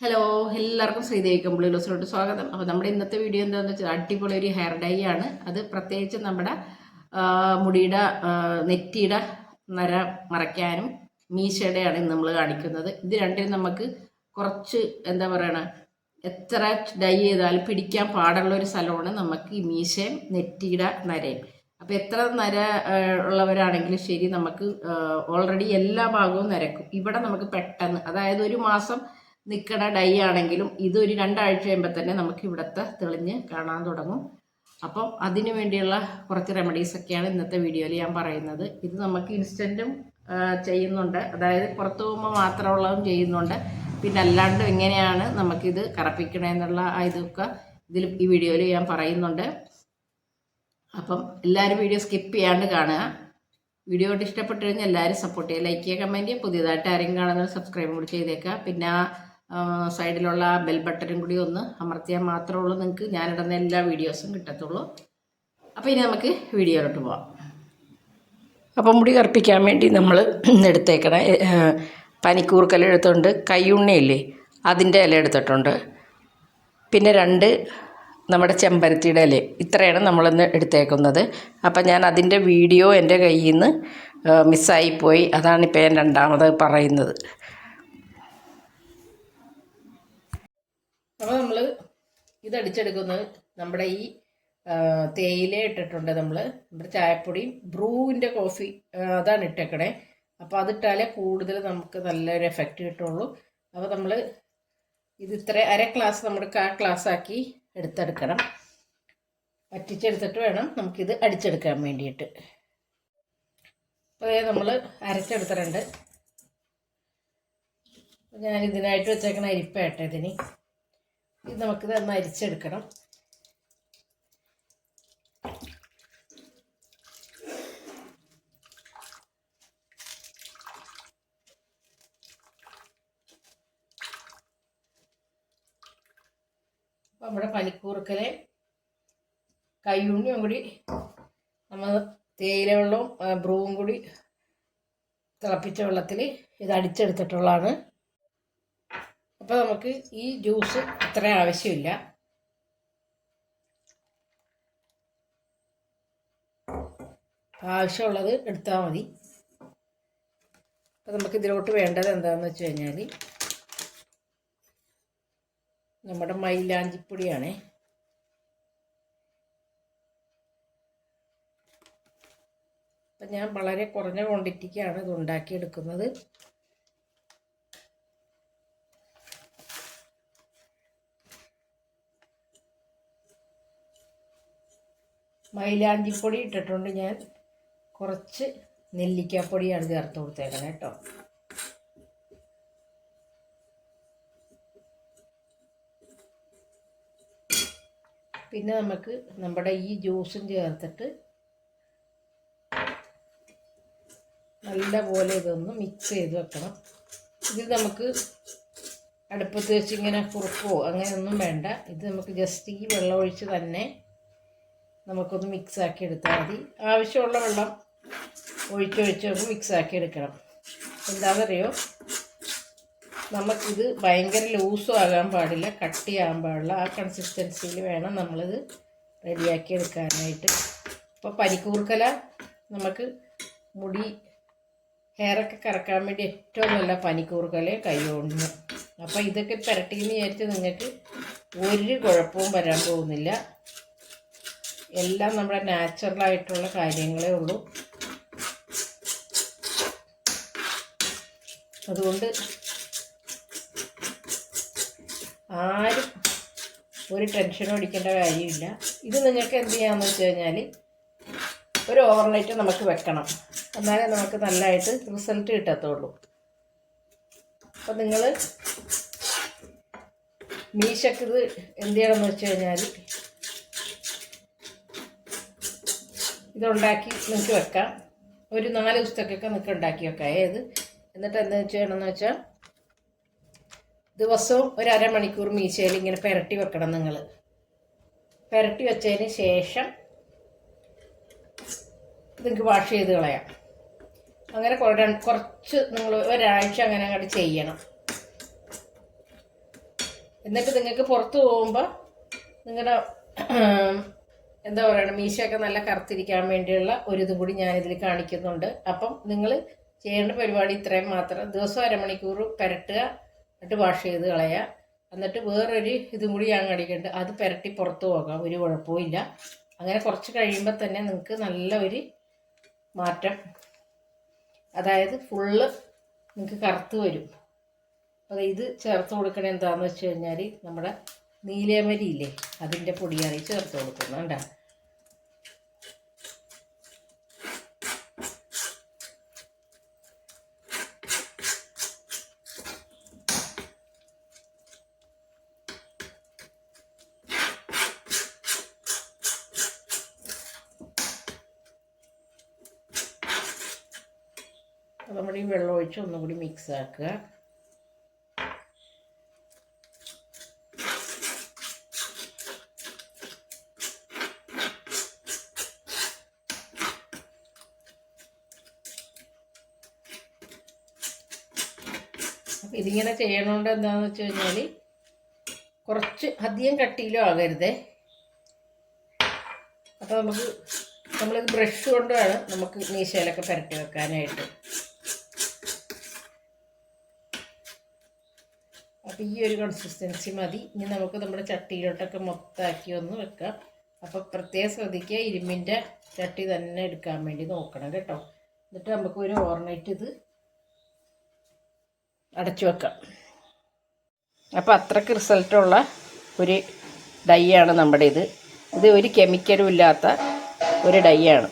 Hello എല്ലാവർക്കും ശ്രീദേവി കമ്പിളി ലോസിലോട്ട് സ്വാഗതം. അപ്പോൾ നമ്മുടെ ഇന്നത്തെ വീഡിയോ എന്താണെന്ന് വെച്ചാൽ അടിപൊളി ഒരു ഹെയർ ഡൈ ആണ്. അത് പ്രത്യേകിച്ച് നമ്മുടെ മുടിയുടെ നെറ്റിയുടെ നര മറയ്ക്കാനും മീശയുടെയാണ് ഇന്ന് നമ്മൾ കാണിക്കുന്നത്. ഇത് രണ്ടിനും നമുക്ക് കുറച്ച് എന്താ പറയണ എത്ര ഡൈ ചെയ്താലും പിടിക്കാൻ പാടുള്ള ഒരു സ്ഥലമാണ് നമുക്ക് ഈ മീശയും നെറ്റിയുടെ നരയും. അപ്പോൾ എത്ര നര ഉള്ളവരാണെങ്കിലും ശരി നമുക്ക് ഓൾറെഡി എല്ലാ ഭാഗവും നരക്കും ഇവിടെ നമുക്ക് പെട്ടെന്ന് അതായത് ഒരു മാസം നിൽക്കണ ഡൈ ആണെങ്കിലും ഇതൊരു രണ്ടാഴ്ച കഴിയുമ്പോൾ തന്നെ നമുക്ക് ഇവിടുത്തെ തെളിഞ്ഞ് കാണാൻ തുടങ്ങും. അപ്പം അതിനു വേണ്ടിയുള്ള കുറച്ച് റെമഡീസ് ഒക്കെയാണ് ഇന്നത്തെ വീഡിയോയിൽ ഞാൻ പറയുന്നത്. ഇത് നമുക്ക് ഇൻസ്റ്റന്റും ചെയ്യുന്നുണ്ട്. അതായത് പുറത്തു പോകുമ്പോൾ മാത്രമുള്ളതും ചെയ്യുന്നുണ്ട്. പിന്നെ അല്ലാണ്ട് എങ്ങനെയാണ് നമുക്കിത് കറപ്പിക്കണമെന്നുള്ള ഇതൊക്കെ ഇതിൽ ഈ വീഡിയോയിൽ ഞാൻ പറയുന്നുണ്ട്. അപ്പം എല്ലാവരും വീഡിയോ സ്കിപ്പ് ചെയ്യാണ്ട് കാണുക. വീഡിയോ ഇഷ്ടപ്പെട്ടു കഴിഞ്ഞാൽ എല്ലാവരും സപ്പോർട്ട് ചെയ്യുക. ലൈക്ക് ചെയ്യുക കമന്റ് ചെയ്യുക. പുതിയതായിട്ട് ആരെങ്കിലും കാണുന്ന സബ്സ്ക്രൈബ് കൂടി ചെയ്തേക്കുക. പിന്നെ സൈഡിലുള്ള ബെൽ ബട്ടനും കൂടി ഒന്ന് അമർത്തിയാൽ മാത്രമേ ഉള്ളൂ. നിങ്ങൾക്ക് ഞാനിടുന്ന എല്ലാ വീഡിയോസും കിട്ടത്തുള്ളൂ. അപ്പോൾ ഇനി നമുക്ക് വീഡിയോയിലോട്ട് പോവാം. അപ്പം മുടി കറുപ്പിക്കാൻ വേണ്ടി നമ്മൾ എടുത്തേക്കണ പനിക്കൂർക്കല എടുത്തുകൊണ്ട് കയ്യുണ്ണയില്ലേ അതിന്റെ ഇല എടുത്തിട്ടുണ്ട്. പിന്നെ രണ്ട് നമ്മുടെ ചെമ്പരത്തിയുടെ ഇല ഇത്രയാണ് നമ്മളിന്ന് എടുത്തേക്കുന്നത്. അപ്പം ഞാൻ അതിന്റെ വീഡിയോ എന്റെ കയ്യിൽ നിന്ന് മിസ്സായിപ്പോയി അതാണിപ്പോൾ ഞാൻ രണ്ടാമത് പറയുന്നത്. അപ്പോൾ നമ്മൾ ഇത് അടിച്ചെടുക്കുന്നത് നമ്മുടെ ഈ തേയില ഇട്ടിട്ടുണ്ട് നമ്മൾ നമ്മുടെ ചായപ്പൊടിയും ബ്രൂവിന്റെ കോഫി അതാണ് ഇട്ടേക്കണേ. അപ്പോൾ അതിട്ടാലേ കൂടുതൽ നമുക്ക് നല്ലൊരു എഫക്റ്റ് കിട്ടുള്ളൂ. അപ്പോൾ നമ്മൾ ഇത് ഇത്ര അര ക്ലാസ് നമ്മുടെ കാ ഗ്ലാസ് ആക്കി എടുത്തെടുക്കണം. വറ്റിച്ചെടുത്തിട്ട് വേണം നമുക്കിത് അടിച്ചെടുക്കാൻ വേണ്ടിയിട്ട്. അപ്പോൾ നമ്മൾ അരച്ചെടുത്തിട്ടുണ്ട്. ഞാൻ ഇതിനായിട്ട് വെച്ചേക്കണ അരിപ്പേട്ട ഇതിന്. ഇത് നമുക്കിത് അരിച്ചെടുക്കണം. അപ്പം നമ്മുടെ പനിക്കൂർക്കലെ കയ്യുണ്ണിയും കൂടി നമ്മൾ തേയില വെള്ളവും ബ്രൂവും കൂടി തിളപ്പിച്ച വെള്ളത്തിൽ ഇത് അടിച്ചെടുത്തിട്ടുള്ളതാണ്. അപ്പോൾ നമുക്ക് ഈ ജ്യൂസ് അത്ര ആവശ്യമില്ല. ആവശ്യമുള്ളത് എടുത്താൽ മതി. അപ്പോൾ നമുക്ക് ഇതിലോട്ട് വേണ്ടത് എന്താണെന്ന് വെച്ച് കഴിഞ്ഞാൽ നമ്മുടെ മൈലാഞ്ചിപ്പൊടിയാണേ. അപ്പം ഞാൻ വളരെ കുറഞ്ഞ ക്വാണ്ടിറ്റിക്കാണ് ഇത് ഉണ്ടാക്കിയെടുക്കുന്നത്. മൈലാഞ്ചിപ്പൊടി ഇട്ടിട്ടുണ്ട് ഞാൻ. കുറച്ച് നെല്ലിക്കാപ്പൊടിയാണ് ചേർത്ത് കൊടുത്തേക്കണേ കേട്ടോ. പിന്നെ നമുക്ക് നമ്മുടെ ഈ ജ്യൂസും ചേർത്തിട്ട് നല്ലപോലെ ഇതൊന്ന് മിക്സ് ചെയ്ത് വെക്കണം. ഇത് നമുക്ക് അടുപ്പത്ത് വെച്ച് ഇങ്ങനെ കുറുക്കോ അങ്ങനെയൊന്നും വേണ്ട. ഇത് നമുക്ക് ജസ്റ്റ് ഈ വെള്ളം ഒഴിച്ച് തന്നെ നമുക്കൊന്ന് മിക്സ് ആക്കി എടുത്താൽ മതി. ആവശ്യമുള്ള വെള്ളം ഒഴിച്ചൊഴിച്ച് നമുക്ക് മിക്സ് ആക്കി എടുക്കണം. എന്താണെന്നറിയോ നമുക്കിത് ഭയങ്കര ലൂസും ആകാൻ പാടില്ല കട്ടിയാകാൻ പാടില്ല. ആ കൺസിസ്റ്റൻസിയിൽ വേണം നമ്മളിത് റെഡിയാക്കി എടുക്കാനായിട്ട്. അപ്പോൾ പരിക്കൂർക്കല നമുക്ക് മുടി ഹെയറൊക്കെ കറക്കാൻ വേണ്ടി ഏറ്റവും നല്ല പനിക്കൂർക്കലയും കൈകൊണ്ടിന് അപ്പോൾ ഇതൊക്കെ പുരട്ടിയെന്ന് വിചാരിച്ച് നിങ്ങൾക്ക് ഒരു കുഴപ്പവും വരാൻ പോകുന്നില്ല. എല്ലാം നമ്മുടെ നാച്ചുറൽ ആയിട്ടുള്ള കാര്യങ്ങളേ ഉള്ളൂ. അതുകൊണ്ട് ആരും ഒരു ടെൻഷനും അടിക്കേണ്ട കാര്യമില്ല. ഇത് നിങ്ങൾക്ക് എന്ത് ചെയ്യാമെന്ന് വെച്ച് കഴിഞ്ഞാൽ ഒരു ഓവർനൈറ്റ് നമുക്ക് വെക്കണം. എന്നാലേ നമുക്ക് നല്ലതായിട്ട് റിസൾട്ട് കിട്ടത്തുള്ളൂ. അപ്പം നിങ്ങൾ മീശക്ക് ഇത് എന്ത് ചെയ്യണമെന്ന് വെച്ച് കഴിഞ്ഞാൽ ഇതുണ്ടാക്കി നിങ്ങൾക്ക് വെക്കാം. ഒരു നാല് ദിവസത്തേക്കൊക്കെ നിങ്ങൾക്ക് ഉണ്ടാക്കി വെക്കാം. ഏത്? എന്നിട്ട് എന്താ ചെയ്യണമെന്ന് വെച്ചാൽ ദിവസവും ഒരു അരമണിക്കൂർ മീശയിൽ ഇങ്ങനെ പുരട്ടി വെക്കണം നിങ്ങൾ പുരട്ടി വെച്ചതിന് ശേഷം നിങ്ങൾക്ക് വാഷ് ചെയ്ത് കളയാം. അങ്ങനെ കുറ- കുറച്ച് നിങ്ങൾ ഒരാഴ്ച അങ്ങനെ അങ്ങോട്ട് ചെയ്യണം. എന്നിട്ട് നിങ്ങൾക്ക് പുറത്ത് പോകുമ്പോൾ നിങ്ങളുടെ എന്താ പറയുക മീശയൊക്കെ നല്ല കറുത്തിരിക്കാൻ വേണ്ടിയുള്ള ഒരു ഇതും കൂടി ഞാനിതിൽ കാണിക്കുന്നുണ്ട്. അപ്പം നിങ്ങൾ ചെയ്യേണ്ട പരിപാടി ഇത്രയും മാത്രം ദിവസം അരമണിക്കൂർ പുരട്ടുക എന്നിട്ട് വാഷ് ചെയ്ത് കളയുക. എന്നിട്ട് വേറൊരു ഇതും കൂടി ഞാൻ കാണിക്കുന്നുണ്ട്. അത് പുരട്ടി പുറത്ത് പോകാം ഒരു കുഴപ്പമില്ല അങ്ങനെ കുറച്ച് കഴിയുമ്പോൾ തന്നെ നിങ്ങൾക്ക് നല്ല ഒരു മാറ്റം അതായത് ഫുള്ള് നിങ്ങൾക്ക് കറുത്ത് വരും. അപ്പോൾ ഇത് ചേർത്ത് കൊടുക്കണത് എന്താണെന്ന് വെച്ച് കഴിഞ്ഞാൽ നമ്മുടെ നീലേമരി ഇല്ലേ അതിന്റെ പൊടിയാണ് ചേർത്ത് കൊടുക്കുന്നത് നമ്മൾ ഈ വെള്ളം ഒഴിച്ച് ഒന്നുകൂടി മിക്സ് ആക്കുക. അപ്പം ഇതിങ്ങനെ ചെയ്യണോണ്ട് എന്താണെന്ന് വെച്ച് കഴിഞ്ഞാൽ കുറച്ച് അധികം കട്ടിയിലും ആകരുതേ. അപ്പോൾ നമുക്ക് നമ്മളിത് ബ്രഷ് കൊണ്ട് വേണം നമുക്ക് മീശയിലൊക്കെ പുരട്ടി വെക്കാനായിട്ട്. അപ്പോൾ ഈ ഒരു കൺസിസ്റ്റൻസി മതി. ഇനി നമുക്ക് നമ്മുടെ ചട്ടിയിലോട്ടൊക്കെ മൊത്തമാക്കി ഒന്ന് വെക്കാം. അപ്പോൾ പ്രത്യേകം ശ്രദ്ധിക്കുക ഇരുമ്പിന്റെ ചട്ടി തന്നെ എടുക്കാൻ വേണ്ടി നോക്കണം കേട്ടോ. എന്നിട്ട് നമുക്ക് ഒരു ഓർണൈറ്റ് ഇത് അടച്ചു വെക്കാം. അപ്പോൾ അത്രയ്ക്ക് റിസൾട്ടുള്ള ഒരു ഡൈ ആണ് നമ്മുടെ ഇത് ഇത് ഒരു കെമിക്കലും ഇല്ലാത്ത ഒരു ഡൈ ആണ്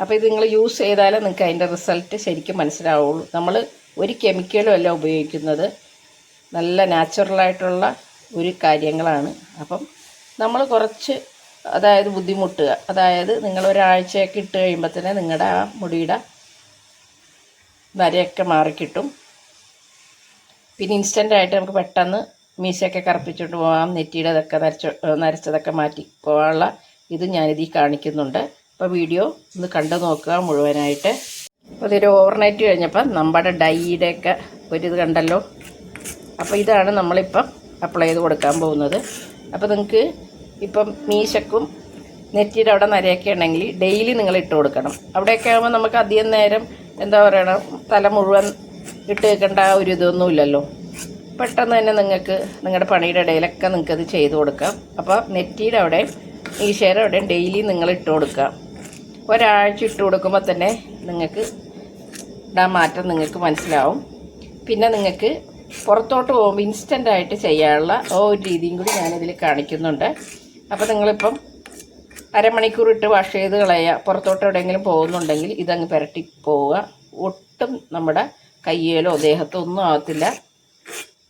അപ്പോൾ ഇത് നിങ്ങൾ യൂസ് ചെയ്താലേ നിങ്ങൾക്ക് അതിന്റെ റിസൾട്ട് ശരിക്കും മനസ്സിലാവുള്ളൂ. നമ്മൾ ഒരു കെമിക്കലും അല്ല ഉപയോഗിക്കുന്നത്. നല്ല നാച്ചുറലായിട്ടുള്ള ഒരു കാര്യങ്ങളാണ്. അപ്പം നമ്മൾ കുറച്ച് അതായത് ബുദ്ധിമുട്ടുക. അതായത് നിങ്ങൾ ഒരാഴ്ചയൊക്കെ ഇട്ട് കഴിയുമ്പോൾ തന്നെ നിങ്ങളുടെ ആ മുടിയുടെ നരയൊക്കെ മാറിക്കിട്ടും. പിന്നെ ഇൻസ്റ്റന്റായിട്ട് നമുക്ക് പെട്ടെന്ന് മീശയൊക്കെ കറുപ്പിച്ചുകൊണ്ട് പോകാം നെറ്റിയുടെ ഇതൊക്കെ നരച്ച നരച്ചതൊക്കെ മാറ്റി പോകാനുള്ള ഇത് ഞാനിതിൽ കാണിക്കുന്നുണ്ട്. അപ്പോൾ വീഡിയോ ഒന്ന് കണ്ടു നോക്കുക മുഴുവനായിട്ട്. അപ്പോൾ ഇതൊരു ഓവർനൈറ്റ് കഴിഞ്ഞപ്പോൾ നമ്മുടെ ഡൈയുടെയൊക്കെ ഒരിത് കണ്ടല്ലോ. അപ്പോൾ ഇതാണ് നമ്മളിപ്പം അപ്ലൈ ചെയ്ത് കൊടുക്കാൻ പോകുന്നത്. അപ്പോൾ നിങ്ങൾക്ക് ഇപ്പം മീശക്കും നെറ്റിയുടെ അവിടെ നരയൊക്കെ ഉണ്ടെങ്കിൽ ഡെയിലി നിങ്ങൾ ഇട്ട് കൊടുക്കണം. അവിടെയൊക്കെ ആകുമ്പോൾ നമുക്ക് അധികം നേരം എന്താ പറയണം തല മുഴുവൻ ഇട്ട് വെക്കേണ്ട ഒരു ഇതൊന്നും ഇല്ലല്ലോ. പെട്ടെന്ന് തന്നെ നിങ്ങൾക്ക് നിങ്ങളുടെ പണിയുടെ ഇടയിലൊക്കെ നിങ്ങൾക്ക് അത് ചെയ്ത് കൊടുക്കാം. അപ്പോൾ നെറ്റിയുടെ അവിടെ ഈ ഷെയർ അവിടെ ഡെയിലി നിങ്ങൾ ഇട്ട് കൊടുക്കുക. ഒരാഴ്ച ഇട്ട് കൊടുക്കുമ്പോൾ തന്നെ നിങ്ങൾക്ക് ഇടാൻ മാറ്റം നിങ്ങൾക്ക് മനസ്സിലാവും. പിന്നെ നിങ്ങൾക്ക് പുറത്തോട്ട് പോകുമ്പോൾ ഇൻസ്റ്റന്റ് ആയിട്ട് ചെയ്യാനുള്ള ഒരു രീതിയും കൂടി ഞാനിതിൽ കാണിക്കുന്നുണ്ട്. അപ്പോൾ നിങ്ങളിപ്പം അരമണിക്കൂർ ഇട്ട് വാഷ് ചെയ്ത് കളയുക. പുറത്തോട്ട് എവിടെയെങ്കിലും പോകുന്നുണ്ടെങ്കിൽ ഇതങ്ങ് പുരട്ടി പോവുക. ഒട്ടും നമ്മുടെ കയ്യിലോ ദേഹത്തോ ഒന്നും ആവത്തില്ല.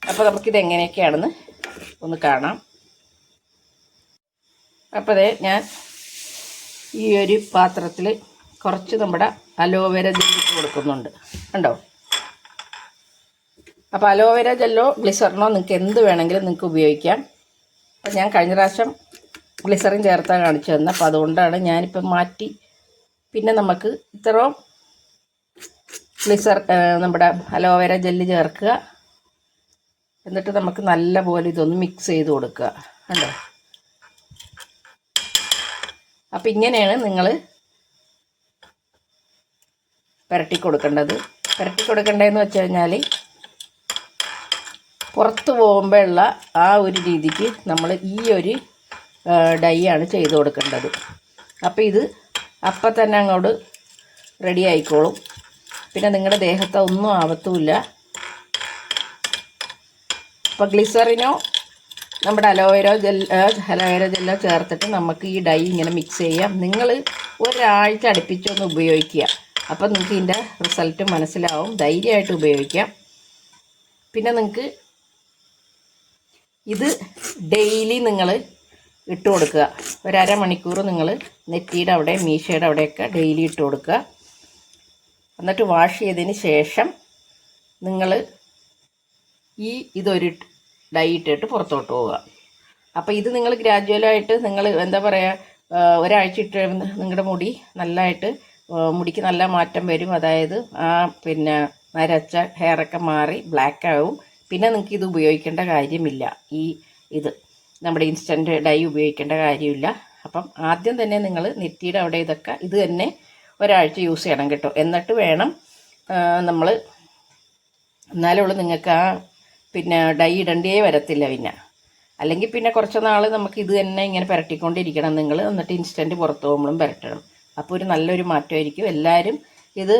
അപ്പോൾ നമുക്കിത് എങ്ങനെയൊക്കെയാണെന്ന് ഒന്ന് കാണാം. അപ്പോൾ അതെ ഞാൻ ഈ ഒരു പാത്രത്തിൽ കുറച്ച് നമ്മുടെ അലോവേര ജെല്ലിട്ട് കൊടുക്കുന്നുണ്ട്. കണ്ടോ? അപ്പോൾ അലോവേര ജെല്ലോ ഗ്ലിസറിനോ നിങ്ങൾക്ക് എന്ത് വേണമെങ്കിലും നിങ്ങൾക്ക് ഉപയോഗിക്കാം. അപ്പം ഞാൻ കഴിഞ്ഞ പ്രാവശ്യം ഗ്ലിസറിൻ ചേർത്താണ് കാണിച്ചു തന്നെ അപ്പോൾ അതുകൊണ്ടാണ് ഞാനിപ്പം മാറ്റി. പിന്നെ നമുക്ക് ഇത്രയും ഗ്ലിസർ നമ്മുടെ അലോവേര ജെല്ല് ചേർക്കുക. എന്നിട്ട് നമുക്ക് നല്ല പോലെ ഇതൊന്ന് മിക്സ് ചെയ്ത് കൊടുക്കുക. കണ്ടോ? അപ്പം ഇങ്ങനെയാണ് നിങ്ങൾ പുരട്ടി കൊടുക്കേണ്ടത്. പുരട്ടി കൊടുക്കേണ്ടതെന്ന് വെച്ച് കഴിഞ്ഞാൽ പുറത്ത് പോകുമ്പോഴുള്ള ആ ഒരു രീതിക്ക് നമ്മൾ ഈ ഒരു ഡൈ ആണ് ചെയ്ത് കൊടുക്കേണ്ടത്. അപ്പോൾ ഇത് അപ്പം തന്നെ അങ്ങോട്ട് റെഡി ആയിക്കോളും. പിന്നെ നിങ്ങളുടെ ദേഹത്ത് ഒന്നും ആവത്തുമില്ല അപ്പോൾ ഗ്ലിസറിനോ നമ്മുടെ അലോവേരോ ജെൽ അലോവേര ജെല്ലോ ചേർത്തിട്ട് നമുക്ക് ഈ ഡൈ ഇങ്ങനെ മിക്സ് ചെയ്യാം. നിങ്ങൾ ഒരാഴ്ച അടുപ്പിച്ചൊന്ന് ഉപയോഗിക്കുക. അപ്പോൾ നിങ്ങൾക്ക് ഇതിന്റെ റിസൾട്ട് മനസ്സിലാവും. ധൈര്യമായിട്ട് ഉപയോഗിക്കാം. പിന്നെ നിങ്ങൾക്ക് ഇത് ഡെയിലി നിങ്ങൾ ഇട്ട് കൊടുക്കുക. ഒരു അരമണിക്കൂർ നിങ്ങൾ നെറ്റിയുടെ അവിടെ മീശയുടെ അവിടെയൊക്കെ ഡെയിലി ഇട്ട് കൊടുക്കുക. എന്നിട്ട് വാഷ് ചെയ്തതിന് ശേഷം നിങ്ങൾ ഈ ഇതൊരു ഡൈ ഇട്ടിട്ട് പുറത്തോട്ട് പോവുക. അപ്പോൾ ഇത് നിങ്ങൾ ഗ്രാജുവലായിട്ട് നിങ്ങൾ എന്താ പറയുക ഒരാഴ്ച ഇട്ട് നിങ്ങളുടെ മുടി നല്ലതായിട്ട് മുടിക്ക് നല്ല മാറ്റം വരും. അതായത് ആ പിന്നെ നരച്ച ഹെയറൊക്കെ മാറി ബ്ലാക്ക് ആവും. പിന്നെ നിങ്ങൾക്ക് ഇത് ഉപയോഗിക്കേണ്ട കാര്യമില്ല. ഈ ഇത് നമ്മുടെ ഇൻസ്റ്റന്റ് ഡൈ ഉപയോഗിക്കേണ്ട കാര്യമില്ല. അപ്പം ആദ്യം തന്നെ നിങ്ങൾ നെറ്റിയുടെ അവിടെ ഇതൊക്കെ ഇത് തന്നെ ഒരാഴ്ച യൂസ് ചെയ്യണം കേട്ടോ. എന്നിട്ട് വേണം നമ്മൾ എന്നാലേ ഉള്ളൂ നിങ്ങൾക്ക് ആ പിന്നെ ഡൈ ഇടണ്ടേ വരത്തില്ല പിന്നെ. അല്ലെങ്കിൽ പിന്നെ കുറച്ച് നാൾ നമുക്ക് ഇത് തന്നെ ഇങ്ങനെ പുരട്ടിക്കൊണ്ടിരിക്കണം. നിങ്ങൾ എന്നിട്ട് ഇൻസ്റ്റന്റ് പുറത്ത് പോകുമ്പോഴും പുരട്ടണം. അപ്പോൾ ഒരു നല്ലൊരു മാറ്റമായിരിക്കും. എല്ലാവരും ഇത്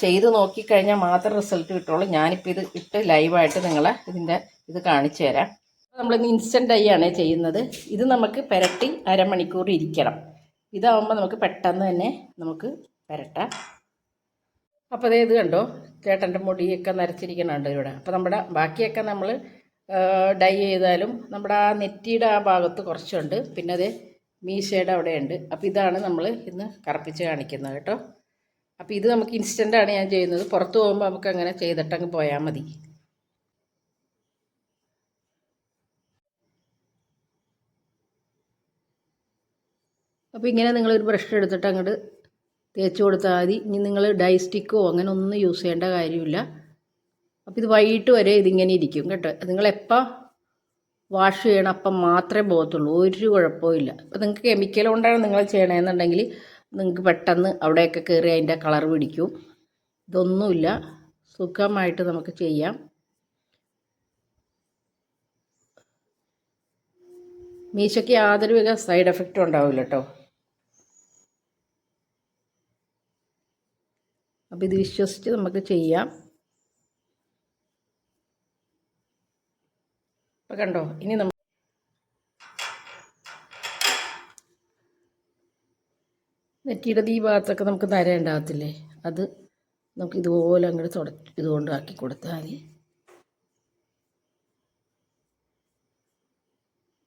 ചെയ്ത് നോക്കിക്കഴിഞ്ഞാൽ മാത്രം റിസൾട്ട് കിട്ടുള്ളൂ. ഞാനിപ്പോൾ ഇത് ഇട്ട് ലൈവായിട്ട് നിങ്ങളെ ഇതിന്റെ ഇത് കാണിച്ചു തരാം. നമ്മളിന്ന് ഇൻസ്റ്റന്റ് ഡൈ ആണ് ചെയ്യുന്നത്. ഇത് നമുക്ക് പുരട്ടി അരമണിക്കൂർ ഇരിക്കണം. ഇതാവുമ്പോൾ നമുക്ക് പെട്ടെന്ന് തന്നെ നമുക്ക് പുരട്ടാം. അപ്പോൾ അതേ ഇത് കണ്ടോ? ചേട്ടന്റെ മുടിയൊക്കെ നരച്ചിരിക്കണുണ്ട് ഇവിടെ. അപ്പോൾ നമ്മുടെ ബാക്കിയൊക്കെ നമ്മൾ ഡൈ ചെയ്താലും നമ്മുടെ ആ നെറ്റിയുടെ ആ ഭാഗത്ത് കുറച്ചുണ്ട്. പിന്നെ അത് മീശയുടെ അവിടെയുണ്ട്. അപ്പോൾ ഇതാണ് നമ്മൾ ഇന്ന് കറുപ്പിച്ച് കാണിക്കുന്നത് കേട്ടോ. അപ്പോൾ ഇത് നമുക്ക് ഇൻസ്റ്റന്റ് ആണ് ഞാൻ ചെയ്യുന്നത്. പുറത്ത് പോകുമ്പോൾ നമുക്ക് അങ്ങനെ ചെയ്തിട്ടങ്ങ് പോയാൽ മതി. അപ്പോൾ ഇങ്ങനെ നിങ്ങളൊരു ബ്രഷ് എടുത്തിട്ട് അങ്ങോട്ട് തേച്ച് കൊടുത്താൽ മതി. ഇനി നിങ്ങൾ ഡൈ സ്റ്റിക്കോ അങ്ങനെ ഒന്നും യൂസ് ചെയ്യേണ്ട കാര്യമില്ല. അപ്പോൾ ഇത് വൈകിട്ട് വരെ ഇതിങ്ങനെ ഇരിക്കും കേട്ടോ. നിങ്ങളെപ്പോൾ വാഷ് ചെയ്യണം അപ്പം മാത്രമേ പോകത്തുള്ളൂ. ഒരു കുഴപ്പമില്ല അപ്പോൾ നിങ്ങൾക്ക് കെമിക്കൽ കൊണ്ടാണ് നിങ്ങൾ ചെയ്യണമെന്നുണ്ടെങ്കിൽ നിങ്ങൾക്ക് പെട്ടെന്ന് അവിടെയൊക്കെ കയറി അതിന്റെ കളർ പിടിക്കും. ഇതൊന്നുമില്ല. സുഖമായിട്ട് നമുക്ക് ചെയ്യാം. മീശയ്ക്ക് യാതൊരു വിധ സൈഡ് എഫക്റ്റും ഉണ്ടാവില്ല കേട്ടോ. അപ്പോൾ ഇത് വിശ്വസിച്ച് നമുക്ക് ചെയ്യാം. അപ്പോൾ കണ്ടോ? ഇനി നമ്മൾ നെറ്റിയുടെ ഈ ഭാഗത്തൊക്കെ നമുക്ക് നര ഉണ്ടാകത്തില്ലേ? അത് നമുക്ക് ഇതുപോലെ അങ്ങോട്ട് തുട ഇതുകൊണ്ട് ആക്കി കൊടുത്താൽ മതി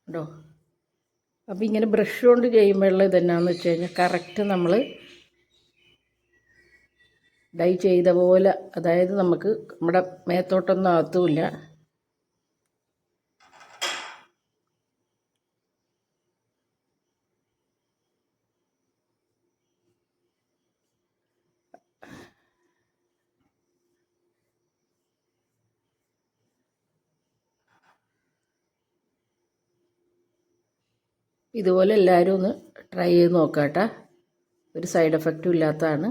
കേട്ടോ അപ്പോൾ ഇങ്ങനെ ബ്രഷ് കൊണ്ട് ചെയ്യുമ്പോഴുള്ള ഇതെന്നാന്ന് വെച്ച് കഴിഞ്ഞാൽ കറക്റ്റ് നമ്മൾ ഡൈ ചെയ്ത പോലെ അതായത് നമുക്ക് നമ്മുടെ മേത്തോട്ടൊന്നും അകത്തുമില്ല ഇതുപോലെ എല്ലാവരും ഒന്ന് ട്രൈ ചെയ്ത് നോക്കാം കേട്ടോ ഒരു സൈഡ് എഫക്റ്റും ഇല്ലാത്തതാണ്.